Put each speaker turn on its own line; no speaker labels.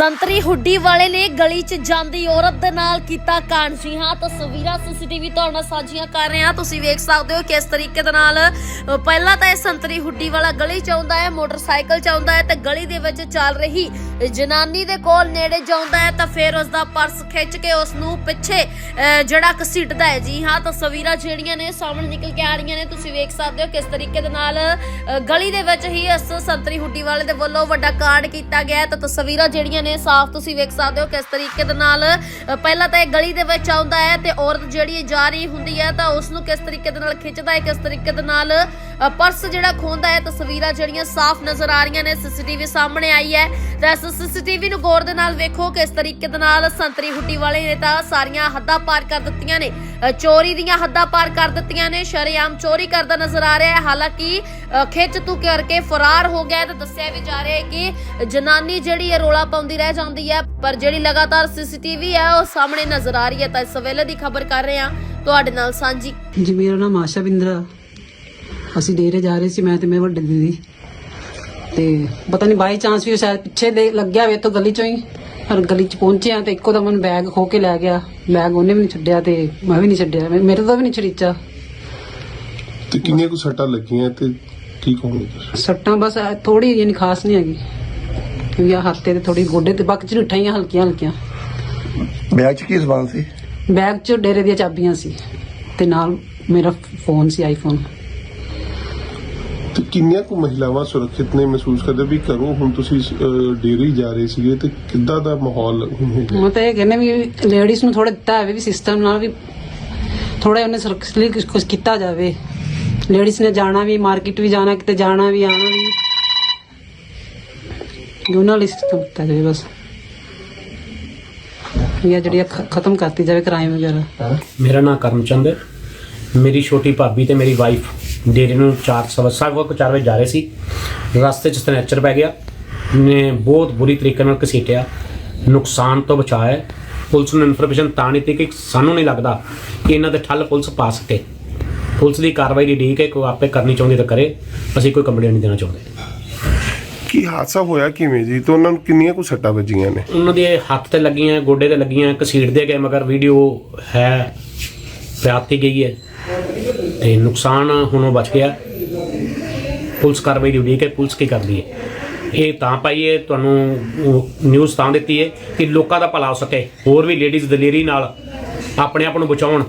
ਸੰਤਰੀ ਹੁੱਡੀ ਵਾਲੇ ਨੇ ਗਲੀ 'ਚ ਜਾਂਦੀ ਔਰਤ ਦੇ ਨਾਲ ਕੀਤਾ ਕਾਂਡ। ਜੀ ਹਾਂ, ਤਸਵੀਰਾਂ ਸੀਸੀਟੀਵੀ ਤੁਹਾਡੇ ਨਾਲ ਸਾਂਝੀਆਂ ਕਰ ਰਹੇ ਹਾਂ। ਤੁਸੀਂ ਵੇਖ ਸਕਦੇ ਹੋ ਕਿਸ ਤਰੀਕੇ ਦੇ ਨਾਲ ਪਹਿਲਾਂ ਤਾਂ ਇਹ ਸੰਤਰੀ ਹੁੱਡੀ ਵਾਲਾ ਗਲੀ 'ਚ ਆਉਂਦਾ ਹੈ, ਮੋਟਰਸਾਈਕਲ 'ਚ ਆਉਂਦਾ ਹੈ ਤੇ ਗਲੀ ਦੇ ਵਿੱਚ ਚੱਲ ਰਹੀ ਜਨਾਨੀ ਦੇ ਕੋਲ ਨੇੜੇ ਜਾਉਂਦਾ ਹੈ ਤਾਂ ਫਿਰ ਉਸ ਦਾ ਪਰਸ ਖਿੱਚ ਕੇ ਉਸ ਨੂੰ ਪਿੱਛੇ ਜਿਹੜਾ ਘਸੀਟਦਾ ਹੈ। ਜੀ ਹਾਂ, ਤਸਵੀਰਾਂ ਜਿਹੜੀਆਂ ਨੇ, ਸਾਹਮਣੇ ਨਿਕਲ ਕੇ ਆ ਰਹੀਆਂ ਨੇ। ਤੁਸੀਂ ਵੇਖ ਸਕਦੇ ਹੋ ਕਿਸ ਤਰੀਕੇ ਦੇ ਨਾਲ ਗਲੀ ਦੇ ਵਿੱਚ ਹੀ ਇਸ ਸੰਤਰੀ ਹੁੱਡੀ ਵਾਲੇ ਦੇ ਵੱਲੋਂ ਵੱਡਾ ਕਾਂਡ ਕੀਤਾ ਗਿਆ ਹੈ। ਤਾਂ ਤਸਵੀਰਾਂ ਜਿਹੜੀਆਂ ਨੇ ਸਾਫ਼ ਤੁਸੀਂ ਵੇਖ ਸਕਦੇ ਹੋ ਕਿਸ ਤਰੀਕੇ ਦੇ ਨਾਲ ਪਹਿਲਾਂ ਤਾਂ ਇਹ ਗਲੀ ਦੇ ਵਿੱਚ ਆਉਂਦਾ ਹੈ ਤੇ ਔਰਤ ਜਿਹੜੀ ਜਾ ਰਹੀ ਹੁੰਦੀ ਹੈ ਤਾਂ ਉਸ ਨੂੰ ਕਿਸ ਤਰੀਕੇ ਦੇ ਨਾਲ ਖਿੱਚਦਾ ਹੈ, ਕਿਸ ਤਰੀਕੇ ਦੇ ਨਾਲ ਪਰਸ ਜਿਹੜਾ ਖੋਹਦਾ ਹੈ, ਤਸਵੀਰਾਂ ਜਿਹੜੀਆਂ ਸਾਫ਼ ਨਜ਼ਰ ਆ ਰਹੀਆਂ ਨੇ, ਸੀਸੀਟੀਵੀ ਸਾਹਮਣੇ ਆਈ ਹੈ। ਤਾਂ ਇਸ ਸੀਸੀਟੀਵੀ ਨੂੰ ਗੌਰ ਦੇ ਨਾਲ ਵੇਖੋ ਕਿਸ ਤਰੀਕੇ ਦੇ ਨਾਲ ਸੰਤਰੀ ਹੁੱਡੀ ਵਾਲੇ ਨੇ ਤਾਂ ਸਾਰੀਆਂ ਹੱਦਾਂ ਪਾਰ ਕਰ ਦਿੱਤੀਆਂ ਨੇ। ਚੋਰੀ ਦੀਆਂ ਹੱਦਾਂ ਪਾਰ ਕਰ ਦਿੱਤੀਆਂ ਨੇ, ਸ਼ਰੇਆਮ ਚੋਰੀ ਕਰਦਾ ਨਜ਼ਰ ਆ ਰਿਹਾ ਹੈ। ਹਾਲਾਂਕਿ ਖਿੱਚ ਤੂ ਕਰਕੇ ਫਰਾਰ ਹੋ ਗਿਆ ਹੈ ਤਾਂ ਦੱਸਿਆ ਵੀ ਜਾ ਰਿਹਾ ਹੈ ਕਿ ਜਨਾਨੀ ਜਿਹੜੀ ਹੈ, ਰੋਲਾ ਪਾਉਂਦੀ ਰਹਿ ਜਾਂਦੀ ਹੈ, ਪਰ ਜਿਹੜੀ ਲਗਾਤਾਰ ਸੀਸੀਟੀਵੀ ਹੈ, ਉਹ ਸਾਹਮਣੇ ਨਜ਼ਰ ਆ ਰਹੀ ਹੈ। ਤਾਂ ਇਸ ਵੇਲੇ ਦੀ ਖਬਰ ਕਰ ਰਹੇ ਹਾਂ, ਤੁਹਾਡੇ ਨਾਲ ਸਾਂਝੀ।
ਜੀ, ਮੇਰਾ ਨਾਮ ਆਸ਼ਾ ਬਿੰਦਰਾ। ਅਸੀਂ ਡੇਰੇ ਜਾ ਰਹੇ ਸੀ ਮੈਂ ਤੇ ਮੇਰੇ ਵੱਡੇ ਦੀਦੀ ਤੇ ਪਤਾ ਨਹੀਂ ਬਾਈ ਚਾਂਸ ਵੀ ਉਹ ਸ਼ਾਇਦ ਪਿੱਛੇ ਦੇ ਲੱਗਿਆ ਵੇ ਤੋਂ ਗਲੀ ਚੋਂ ਹੀ ਪਰ ਗਲੀ ਚ ਪਹੁੰਚਿਆ ਤੇ ਇੱਕੋ ਦਮ ਮੈਨੂੰ ਬੈਗ ਖੋ ਕੇ ਲੈ ਗਿਆ। ਬੈਗ ਉਹਨੇ ਵੀ ਨਹੀਂ ਛੱਡਿਆ ਤੇ ਮੈਂ ਵੀ ਨਹੀਂ ਛੱਡਿਆ। ਮੇ- ਮੇਰੇ ਤੋਂ ਵੀ ਨਹੀਂ ਛਰੀਚਾ
ਤੇ ਕਿੰਨੀਆਂ ਕੁ ਸੱਟਾਂ ਲੱਗੀਆਂ ਤੇ ਕੀ ਕਹੋਗੇ ਤੁਸੀਂ?
ਸੱਟਾਂ ਬਸ ਥੋੜੀ ਜਿਹੀ ਖਾਸ ਨਹੀਂ ਹੈਗੀ। ਕਿਉਂਕਿ ਆ ਹੱਥੇ ਤੇ ਥੋੜੀ ਗੋਡੇ ਤੇ ਬਾਕੀ ਝੂਠਾਂ ਹੀ ਹਲਕੀਆਂ ਹਲਕੀਆਂ।
ਬੈਗ 'ਚ ਕੀ ਸਮਾਨ ਸੀ?
ਬੈਗ 'ਚ ਡੇਰੇ ਦੀਆਂ ਚਾਬੀਆਂ ਸੀ ਤੇ ਨਾਲ ਮੇਰਾ ਫੋਨ ਸੀ ਆਈਫੋਨ
ਤੇ ਕਿੰਨੀਆਂ ਕੁ ਮਹਿਲਾਵਾਂ ਸੁਰੱਖਿਅਤ ਨੇ ਮਹਿਸੂਸ ਕਰਦੇ ਵੀ ਕਰੋ ਹੁਣ ਤੁਸੀਂ ਡੇਰੇ ਜਾ ਰਹੇ ਸੀਗੇ ਤੇ ਕਿੱਦਾਂ ਦਾ ਮਾਹੌਲ ਹੁਣ ਹੋ ਗਿਆ
ਮੈਂ ਤਾਂ ਇਹ ਕਹਿੰਦਾ ਵੀ ਲੇਡੀਜ਼ ਨੂੰ ਥੋੜਾ ਦਿੱਤਾ ਹੋਵੇ ਵੀ ਸਿਸਟਮ ਨਾਲ ਵੀ ਥੋੜਾ ਉਹਨੇ ਸੁਰੱਖਿਅਤ ਲਈ ਕੁਝ ਕੁਝ ਕੀਤਾ ਜਾਵੇ। ਲੇਡੀਜ਼ ਨੇ ਜਾਣਾ ਵੀ ਮਾਰਕੀਟ ਵੀ ਜਾਣਾ ਕਿਤੇ ਜਾਣਾ ਵੀ ਆਣਾ ਵੀ। ਦੋਨਾਂ ਲਈ ਸਿਸਟਮ ਕੀਤਾ ਜਾਵੇ ਬਸ। ਇਹ ਜਿਹੜੀ ਖਤਮ ਕਰਤੀ ਜਾਵੇ ਕ੍ਰਾਈਮ ਵਗੈਰਾ।
ਮੇਰਾ ਨਾਮ ਕਰਮਚੰਦ ਹੈ। ਮੇਰੀ ਛੋਟੀ ਭਾਬੀ ਤੇ ਮੇਰੀ ਵਾਈਫ ਡੇਰੇ ਨੂੰ 4 ਸਵਾ ਸਵਾ ਕੁ ਚਾਰ ਵਜੇ ਜਾ ਰਹੇ ਸੀ। ਰਸਤੇ 'ਚ ਸਨੈਚਰ ਪੈ ਗਿਆ। ਨੇ ਬਹੁਤ ਬੁਰੀ ਤਰੀਕੇ ਨਾਲ ਘਸੀਟਿਆ। ਨੁਕਸਾਨ ਤੋਂ ਬਚਾਇਆ। ਪੁਲਿਸ ਨੂੰ ਇਨਫੋਰਮੇਸ਼ਨ ਤਾਂ ਨਹੀਂ ਤੀ ਕਿ ਸਾਨੂੰ ਨਹੀਂ ਲੱਗਦਾ ਕਿ ਇਹਨਾਂ ਦੇ ਠੱਲ ਪੁਲਿਸ ਪਾ ਸਕੇ। ਪੁਲਿਸ ਦੀ ਕਾਰਵਾਈ ਦੀ ਢੀਕ ਹੈ ਕੋਈ ਆਪੇ ਕਰਨੀ ਚਾਹੁੰਦੀ ਤਾਂ ਕਰੇ। ਅਸੀਂ ਕੋਈ ਕੰਪਲੇਂਟ ਨਹੀਂ ਦੇਣਾ ਚਾਹੁੰਦੇ।
ਕੀ ਹਾਦਸਾ ਹੋਇਆ ਕਿਵੇਂ ਜੀ? ਤੇ ਉਹਨਾਂ ਨੂੰ ਕਿੰਨੀਆਂ ਕੁ ਸੱਟਾਂ ਵੱਜੀਆਂ ਨੇ?
ਉਹਨਾਂ ਦੇ ਹੱਥ ਤੇ ਲੱਗੀਆਂ ਗੋਡੇ ਤੇ ਲੱਗੀਆਂ ਘਸੀੜਦੇ ਗਏ ਮਗਰ ਵੀਡੀਓ ਹੈ ਪਿਆਤੀ ਗਈ ਹੈ। ਤੇ ਨੁਕਸਾਨ ਹੁਣ ਉਹ ਬਚ ਗਿਆ। ਪੁਲਿਸ ਕਾਰਵਾਈ ਦੀ ਉਡੀਕ ਹੈ ਪੁਲਿਸ ਕੀ ਕਰਦੀ ਹੈ? ਇਹ ਤਾਂ ਪਾਈਏ ਤੁਹਾਨੂੰ ਨਿਊਜ਼ ਤਾਂ ਦਿੱਤੀ ਹੈ ਕਿ ਲੋਕਾਂ ਦਾ ਭਲਾ ਹੋ ਸਕੇ। ਹੋਰ ਵੀ ਲੇਡੀਜ਼ ਦਲੇਰੀ ਨਾਲ ਆਪਣੇ ਆਪ ਨੂੰ ਬਚਾਉਣ।